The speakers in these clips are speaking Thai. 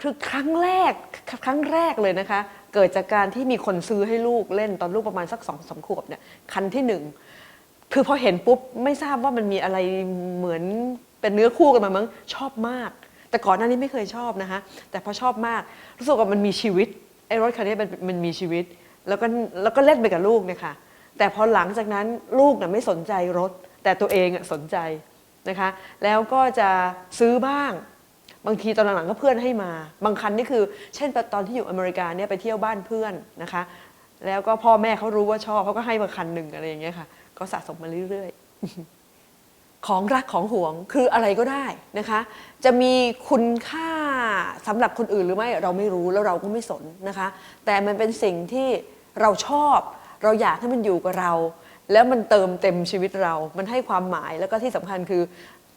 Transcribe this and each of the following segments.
คือครั้งแรกครั้งแรกเลยนะคะ เกิดจากการที่มีคนซื้อให้ลูกเล่นตอนลูกประมาณสักสองสามขวบเนี่ยคันที่หนึ่งคือพอเห็นปุ๊บไม่ทราบว่ามันมีอะไรเหมือนเป็นเนื้อคู่กันมามั้งชอบมาก แต่ก่อนหน้านี้ไม่เคยชอบนะคะ แต่พอชอบมากรู้สึกว่ามันมีชีวิตไอ้รถคันนี้มันมันมีชีวิต แล้วก็แล้วก็เล่นไปกับลูกเนี่ยค่ะแต่พอหลังจากนั้นลูกน่ะไม่สนใจรถ แต่ตัวเองสนใจนะคะ แล้วก็จะซื้อบ้าง บางทีตอนหลังๆก็เพื่อนให้มา บางคันนี่คือ เช่นตอนที่อยู่อเมริกาเนี่ยไปเที่ยวบ้านเพื่อนนะคะ แล้วก็พ่อแม่เขารู้ว่าชอบเขาก็ให้มาคันหนึ่งอะไรอย่างเงี้ยค่ะ ก็สะสมมาเรื่อยๆ ของรักของห่วงคืออะไรก็ได้นะคะ จะมีคุณค่าสำหรับคนอื่นหรือไม่เราไม่รู้แล้วเราก็ไม่สนนะคะ แต่มันเป็นสิ่งที่เราชอบ เราอยากให้มันอยู่กับเรา แล้วมันเติมเต็มชีวิตเรา มันให้ความหมายแล้วก็ที่สำคัญคือ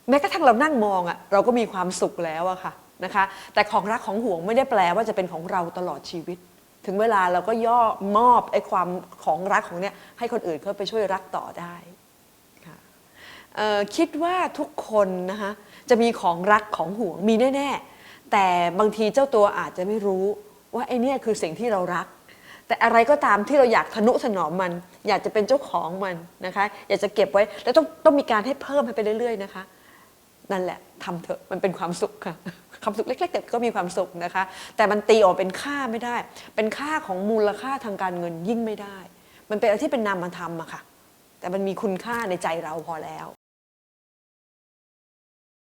แม้กระทั่งเรานั่งมองอะเราก็มีความสุขแล้วอะค่ะนะคะแต่ของรักของห่วงไม่ได้แปลว่าจะเป็นของเราตลอดชีวิต ถึงเวลาเราก็ย่อมอบไอ้ความของรักของเนี้ยให้คนอื่นเขาไปช่วยรักต่อได้ค่ะคิดว่าทุกคนนะคะจะมีของรักของห่วงมีแน่ๆ แต่บางทีเจ้าตัวอาจจะไม่รู้ว่าไอ้เนี่ยคือสิ่งที่เรารัก แต่อะไรก็ตามที่เราอยากทนุถนอมมัน อยากจะเป็นเจ้าของมันนะคะอยากจะเก็บไว้แล้วต้องต้องมีการให้เพิ่มให้ไปเรื่อยๆนะคะ นั่นแหละทำเถอะมันเป็นความสุขค่ะความสุขเล็กๆแต่ก็มีความสุขนะคะ แต่มันตีออกเป็นค่าไม่ได้ เป็นค่าของมูลค่าทางการเงินยิ่งไม่ได้ มันเป็นอะไรที่เป็นนามธรรมอะค่ะ แต่มันมีคุณค่าในใจเราพอแล้ว